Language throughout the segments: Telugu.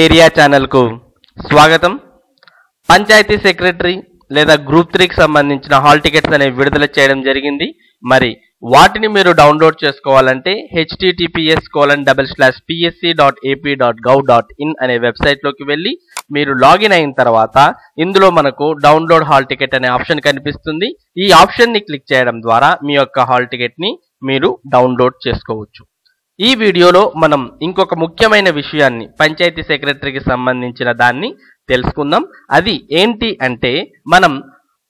ఏరియా ఛానల్కు స్వాగతం. పంచాయతీ సెక్రటరీ లేదా గ్రూప్ త్రీకి సంబంధించిన హాల్ టికెట్స్ అనేవి విడుదల చేయడం జరిగింది. మరి వాటిని మీరు డౌన్లోడ్ చేసుకోవాలంటే HTTPS colon double slash PSC dot AP dot gov dot in అనే వెబ్సైట్లోకి వెళ్ళి మీరు లాగిన్ అయిన తర్వాత ఇందులో మనకు డౌన్లోడ్ హాల్ టికెట్ అనే ఆప్షన్ కనిపిస్తుంది. ఈ ఆప్షన్ని క్లిక్ చేయడం ద్వారా మీ యొక్క హాల్ టికెట్ని మీరు డౌన్లోడ్ చేసుకోవచ్చు. ఈ వీడియోలో మనం ఇంకొక ముఖ్యమైన విషయాన్ని పంచాయతీ సెక్రటరీకి సంబంధించిన దాన్ని తెలుసుకుందాం. అది ఏంటి అంటే మనం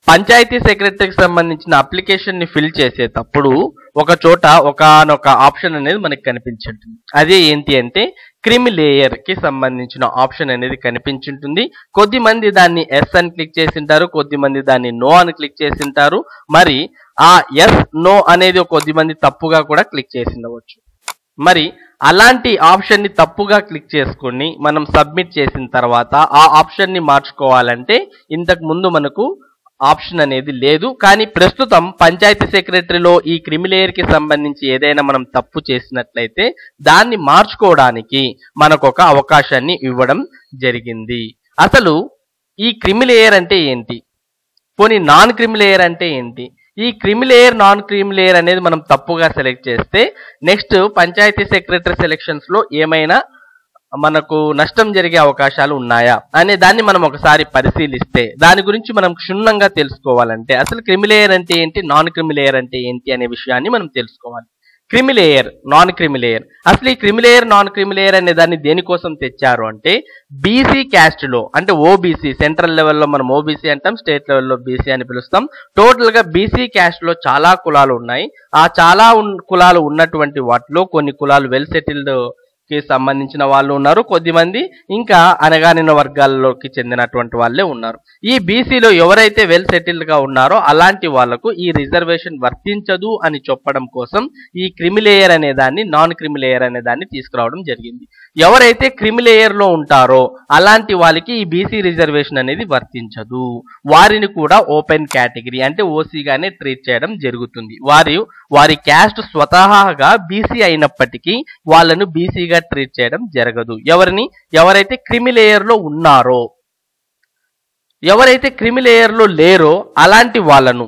పంచాయతీ సెక్రటరీకి సంబంధించిన అప్లికేషన్ని ఫిల్ చేసేటప్పుడు ఒక చోట ఒకనొక ఆప్షన్ అనేది మనకి కనిపించింటుంది. అదే ఏంటి అంటే క్రిమి లేయర్కి సంబంధించిన ఆప్షన్ అనేది కనిపించుంటుంది. కొద్దిమంది దాన్ని ఎస్ అని క్లిక్ చేసింటారు కొద్దిమంది దాన్ని నో అని క్లిక్ చేసింటారు. మరి ఆ ఎస్ నో అనేది కొద్దిమంది తప్పుగా కూడా క్లిక్ చేసిండవచ్చు. మరి అలాంటి ఆప్షన్ని తప్పుగా క్లిక్ చేసుకొని మనం సబ్మిట్ చేసిన తర్వాత ఆ ఆప్షన్ని మార్చుకోవాలంటే ఇంతకు ముందు మనకు ఆప్షన్ అనేది లేదు. కానీ ప్రస్తుతం పంచాయతీ సెక్రటరీలో ఈ క్రిమిలేయర్కి సంబంధించి ఏదైనా మనం తప్పు చేసినట్లయితే దాన్ని మార్చుకోవడానికి మనకు ఒక అవకాశాన్ని ఇవ్వడం జరిగింది. అసలు ఈ క్రిమిలేయర్ అంటే ఏంటి? పోనీ నాన్ క్రిమిలేయర్ అంటే ఏంటి? ఈ క్రిమిలేయర్ నాన్ క్రిమిలేయర్ అనేది మనం తప్పుగా సెలెక్ట్ చేస్తే నెక్స్ట్ పంచాయతీ సెక్రటరీ సెలెక్షన్స్లో ఏమైనా మనకు నష్టం జరిగే అవకాశాలు ఉన్నాయా అనే దాన్ని మనం ఒకసారి పరిశీలిస్తే దాని గురించి మనం క్షుణ్ణంగా తెలుసుకోవాలంటే అసలు క్రిమిలేయర్ అంటే ఏంటి నాన్ క్రిమిలేయర్ అంటే ఏంటి అనే విషయాన్ని మనం తెలుసుకోవాలి. క్రిమిలేయర్ నాన్ క్రిమిలేయర్ అసలు ఈ క్రిమిలేయర్ నాన్ క్రిమిలేయర్ అనే దాన్ని దేనికోసం తెచ్చారు అంటే బీసీ క్యాస్ట్లో అంటే ఓబీసీ సెంట్రల్ లెవెల్లో మనం ఓబీసీ అంటాం స్టేట్ లెవెల్లో బీసీ అని పిలుస్తాం. టోటల్గా బీసీ క్యాస్ట్లో చాలా కులాలు ఉన్నాయి. ఆ చాలా ఉన్- కులాలు ఉన్నటువంటి వాటిలో కొన్ని కులాలు వెల్ సెటిల్డ్ కి సంబంధించిన వాళ్ళు ఉన్నారు. కొద్దిమంది ఇంకా అనగానిన వర్గాల్లోకి చెందినటువంటి వాళ్ళే ఉన్నారు. ఈ బీసీలో ఎవరైతే వెల్ సెటిల్డ్గా ఉన్నారో అలాంటి వాళ్ళకు ఈ రిజర్వేషన్ వర్తించదు అని చెప్పడం కోసం ఈ క్రిమిలేయర్ అనే దాన్ని నాన్ క్రిమిలేయర్ అనే దాన్ని తీసుకురావడం జరిగింది. ఎవరైతే క్రిమిలేయర్లో ఉంటారో అలాంటి వాళ్ళకి ఈ బీసీ రిజర్వేషన్ అనేది వర్తించదు. వారిని కూడా ఓపెన్ కేటగిరీ అంటే ఓసీగానే ట్రీట్ చేయడం జరుగుతుంది. వారి వారి క్యాస్ట్ స్వతహాగా బీసీ అయినప్పటికీ వాళ్ళను బీసీగా ట్రీట్ చేయడం జరగదు. ఎవరిని? ఎవరైతే క్రిమిలేయర్లో ఉన్నారో ఎవరైతే క్రిమిలేయర్లో లేరో అలాంటి వాళ్ళను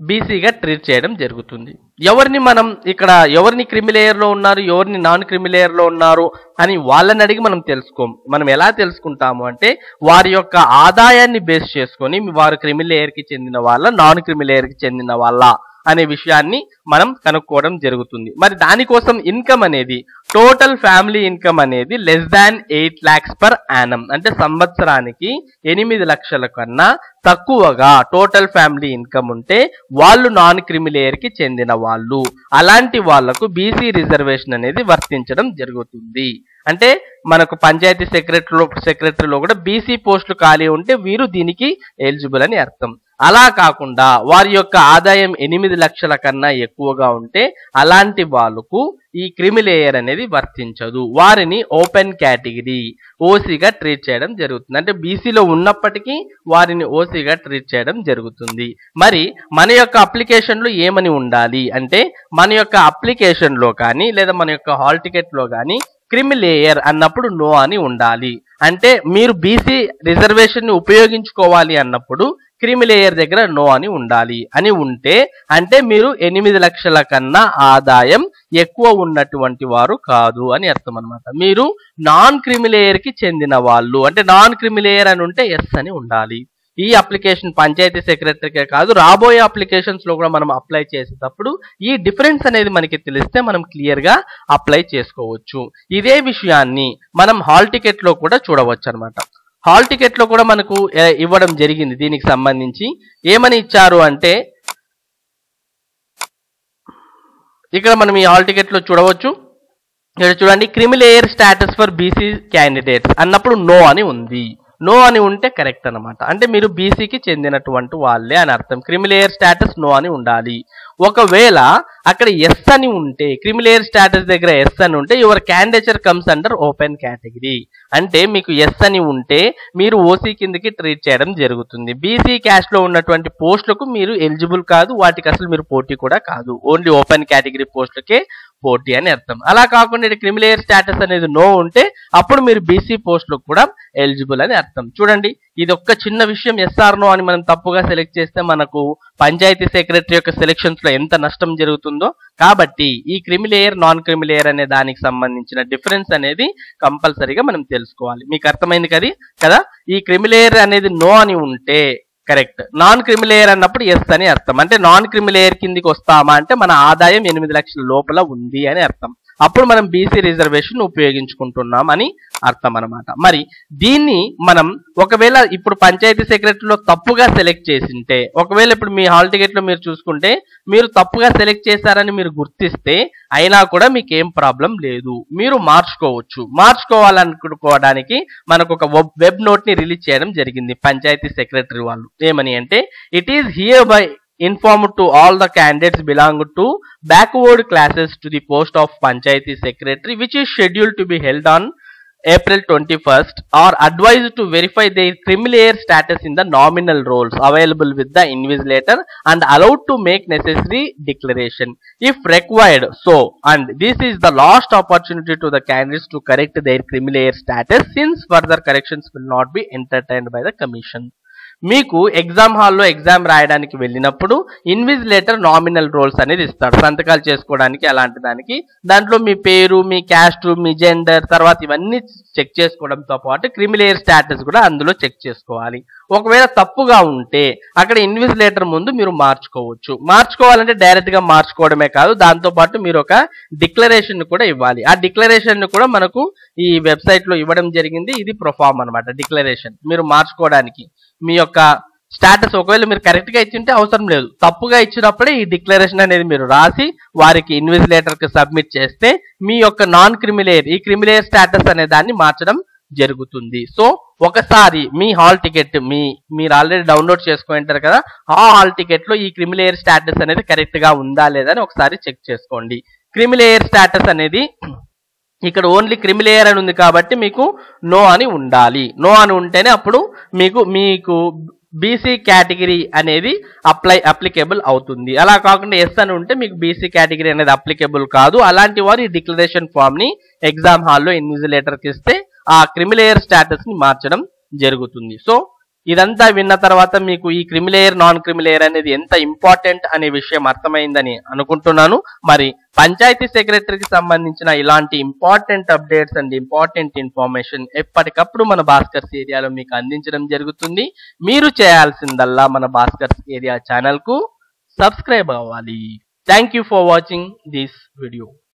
బీసీగా ట్రీట్ చేయడం జరుగుతుంది. ఎవరిని మనం ఇక్కడ ఎవరిని క్రిమిలేయర్లో ఉన్నారు ఎవరిని నాన్ క్రిమిలేయర్లో ఉన్నారు అని వాళ్ళని అడిగి మనం తెలుసుకోం. మనం ఎలా తెలుసుకుంటాము అంటే వారి యొక్క ఆదాయాన్ని బేస్ చేసుకొని వారు క్రిమిలేయర్కి చెందిన వాళ్ళ నాన్ క్రిమిలేయర్కి చెందిన వాళ్ళ. అనే విషయాన్ని మనం కనుక్కోవడం జరుగుతుంది. మరి దానికోసం ఇన్కమ్ అనేది టోటల్ ఫ్యామిలీ ఇన్కమ్ అనేది less than eight lakhs per annum అంటే సంవత్సరానికి ఎనిమిది లక్షల కన్నా తక్కువగా టోటల్ ఫ్యామిలీ ఇన్కమ్ ఉంటే వాళ్ళు నాన్ క్రిమిలేయర్కి చెందిన వాళ్ళు. అలాంటి వాళ్ళకు బీసీ రిజర్వేషన్ అనేది వర్తించడం జరుగుతుంది. అంటే మనకు పంచాయతీ సెక్రటరీలో సెక్రటరీలో కూడా బీసీ పోస్టులు ఖాళీ ఉంటే వీరు దీనికి ఎలిజిబుల్ అని అర్థం. అలా కాకుండా వారి యొక్క ఆదాయం ఎనిమిది లక్షల కన్నా ఎక్కువగా ఉంటే అలాంటి వాళ్ళకు ఈ క్రిమిలేయర్ అనేది వర్తించదు. వారిని ఓపెన్ కేటగిరీ ఓసీగా ట్రీట్ చేయడం జరుగుతుంది. అంటే బీసీలో ఉన్నప్పటికీ వారిని ఓసీగా ట్రీట్ చేయడం జరుగుతుంది. మరి మన యొక్క అప్లికేషన్లు ఏమని ఉండాలి? అంటే మన యొక్క అప్లికేషన్లో కానీ లేదా మన యొక్క హాల్ టికెట్లో కానీ క్రిమిలేయర్ అన్నప్పుడు నో అని ఉండాలి. అంటే మీరు బీసీ రిజర్వేషన్ని ఉపయోగించుకోవాలి అన్నప్పుడు క్రిమిలేయర్ దగ్గర నో అని ఉండాలి. అని ఉంటే అంటే మీరు ఎనిమిది లక్షల కన్నా ఆదాయం ఎక్కువ ఉన్నటువంటి వారు కాదు అని అర్థం అనమాట మీరు నాన్ క్రిమిలేయర్కి చెందిన వాళ్ళు అంటే నాన్ క్రిమిలేయర్ అని ఉంటే ఎస్ అని ఉండాలి. ఈ అప్లికేషన్ పంచాయతీ సెక్రటరీకే కాదు రాబోయే అప్లికేషన్స్లో కూడా మనం అప్లై చేసేటప్పుడు ఈ డిఫరెన్స్ అనేది మనకి తెలిస్తే మనం క్లియర్గా అప్లై చేసుకోవచ్చు. ఇదే విషయాన్ని మనం హాల్ టికెట్లో కూడా చూడవచ్చు అనమాట హాల్ టికెట్లో కూడా మనకు ఇవ్వడం జరిగింది దీనికి సంబంధించి. ఏమని ఇచ్చారు అంటే ఇక్కడ మనం ఈ హాల్ టికెట్లో చూడవచ్చు. ఇక్కడ చూడండి creamy layer status for BC candidates అన్నప్పుడు నో అని ఉంది. నో అని ఉంటే కరెక్ట్ అనమాట అంటే మీరు బీసీకి చెందినటువంటి వాళ్ళే అని అర్థం. క్రిమిలేయర్ స్టాటస్ నో అని ఉండాలి. ఒకవేళ అక్కడ ఎస్ అని ఉంటే క్రిమిలేయర్ స్టాటస్ దగ్గర ఎస్ అని ఉంటే your candidature comes under open category. అంటే మీకు ఎస్ అని ఉంటే మీరు ఓసీ కిందకి ట్రీట్ చేయడం జరుగుతుంది. బీసీ క్యాస్ట్లో ఉన్నటువంటి పోస్టులకు మీరు ఎలిజిబుల్ కాదు. వాటికి అసలు మీరు పోటీ కూడా కాదు. ఓన్లీ ఓపెన్ కేటగిరీ పోస్టులకే పోటీ అని అర్థం. అలా కాకుండా ఇక్కడ క్రిమిలేయర్ స్టేటస్ అనేది నో ఉంటే అప్పుడు మీరు బీసీ పోస్టులకు కూడా ఎలిజిబుల్ అని అర్థం. చూడండి ఇది ఒక్క చిన్న విషయం ఎస్ఆర్ నో అని మనం తప్పుగా సెలెక్ట్ చేస్తే మనకు పంచాయతీ సెక్రటరీ యొక్క సెలక్షన్స్లో ఎంత నష్టం జరుగుతుందో. కాబట్టి ఈ క్రిమిలేయర్ నాన్ క్రిమిలేయర్ అనే దానికి సంబంధించిన డిఫరెన్స్ అనేది కంపల్సరీగా మనం తెలుసుకోవాలి. మీకు అర్థమైంది కదా? కదా? ఈ క్రిమిలేయర్ అనేది నో అని ఉంటే కరెక్ట్. నాన్ క్రిమిలేయర్ అన్నప్పుడు ఎస్ అని అర్థం. అంటే నాన్ క్రిమిలేయర్ కిందికి వస్తామా అంటే మన ఆదాయం ఎనిమిది లక్షల లోపల ఉంది అని అర్థం. అప్పుడు మనం బీసీ రిజర్వేషన్ ఉపయోగించుకుంటున్నాం అని అర్థం అనమాట మరి దీన్ని మనం ఒకవేళ ఇప్పుడు పంచాయతీ సెక్రటరీలో తప్పుగా సెలెక్ట్ చేసింటే ఒకవేళ ఇప్పుడు మీ హాల్ టికెట్లో మీరు చూసుకుంటే మీరు తప్పుగా సెలెక్ట్ చేశారని మీరు గుర్తిస్తే అయినా కూడా మీకు ఏం ప్రాబ్లం లేదు. మీరు మార్చుకోవచ్చు. మార్చుకోవాలనుకోవడానికి మనకు ఒక వెబ్ నోట్ని రిలీజ్ చేయడం జరిగింది పంచాయతీ సెక్రటరీ వాళ్ళు. ఏమని అంటే it is hereby informed to all the candidates belong to backward classes to the post of Panchayati Secretary which is scheduled to be held on April 21st are advised to verify their criminal status in the nominal roles available with the invigilator and allowed to make necessary declaration. If required so and this is the last opportunity to the candidates to correct their criminal status since further corrections will not be entertained by the commission మీకు ఎగ్జామ్ హాల్లో ఎగ్జామ్ రాయడానికి వెళ్ళినప్పుడు ఇన్విజిలేటర్ నామినల్ రోల్స్ అనేది ఇస్తాడు సంతకాలు చేసుకోవడానికి అలాంటి దానికి. దాంట్లో మీ పేరు మీ క్యాస్ట్ మీ జెండర్ తర్వాత ఇవన్నీ చెక్ చేసుకోవడంతో పాటు క్రిమిలేయర్ స్టాటస్ కూడా అందులో చెక్ చేసుకోవాలి. ఒకవేళ తప్పుగా ఉంటే అక్కడ ఇన్విజిలేటర్ ముందు మీరు మార్చుకోవచ్చు. మార్చుకోవాలంటే డైరెక్ట్గా మార్చుకోవడమే కాదు దాంతో పాటు మీరు ఒక డిక్లరేషన్ కూడా ఇవ్వాలి. ఆ డిక్లరేషన్ కూడా మనకు ఈ వెబ్సైట్లో ఇవ్వడం జరిగింది. ఇది ప్రొఫామ్ అనమాట డిక్లరేషన్ మీరు మార్చుకోవడానికి. మీ యొక్క స్టాటస్ ఒకవేళ మీరు కరెక్ట్గా ఇచ్చింటే అవసరం లేదు. తప్పుగా ఇచ్చినప్పుడే ఈ డిక్లరేషన్ అనేది మీరు రాసి వారికి ఇన్విజిలేటర్కి సబ్మిట్ చేస్తే మీ యొక్క నాన్ క్రిమిలేయర్ ఈ క్రిమిలేయర్ స్టాటస్ అనే దాన్ని మార్చడం జరుగుతుంది. సో ఒకసారి మీ హాల్ టికెట్ మీ మీరు ఆల్రెడీ డౌన్లోడ్ చేసుకుంటారు కదా ఆ హాల్ టికెట్లో ఈ క్రిమిలేయర్ స్టాటస్ అనేది కరెక్ట్గా ఉందా లేదా అని ఒకసారి చెక్ చేసుకోండి. క్రిమిలేయర్ స్టాటస్ అనేది ఇక్కడ ఓన్లీ క్రిమిలేయర్ అని ఉంది కాబట్టి మీకు నో అని ఉండాలి. నో అని ఉంటేనే అప్పుడు మీకు మీకు బీసీ కేటగిరీ అనేది అప్లై అప్లికేబుల్ అవుతుంది. అలా కాకుండా ఎస్ అని ఉంటే మీకు బీసీ కేటగిరీ అనేది అప్లికేబుల్ కాదు. అలాంటి వారు ఈ డిక్లరేషన్ ఫామ్ని ఎగ్జామ్ హాల్లో ఇన్విజిలేటర్కి ఇస్తే ఆ క్రిమిలేయర్ స్టాటస్ని మార్చడం జరుగుతుంది. సో ఇదంతా విన్న తర్వాత మీకు ఈ క్రిమిలేయర్ నాన్ క్రిమిలేయర్ అనేది ఎంత ఇంపార్టెంట్ అనే విషయం అర్థమైందని అనుకుంటున్నాను. మరి పంచాయతీ సెక్రటరీకి సంబంధించిన ఇలాంటి important updates and important information ఎప్పటికప్పుడు మన భాస్కర్స్ ఏరియాలో మీకు అందించడం జరుగుతుంది. మీరు చేయాల్సిందల్లా మన భాస్కర్స్ ఏరియా ఛానల్కు సబ్స్క్రైబ్ అవ్వాలి. Thank you for watching this video.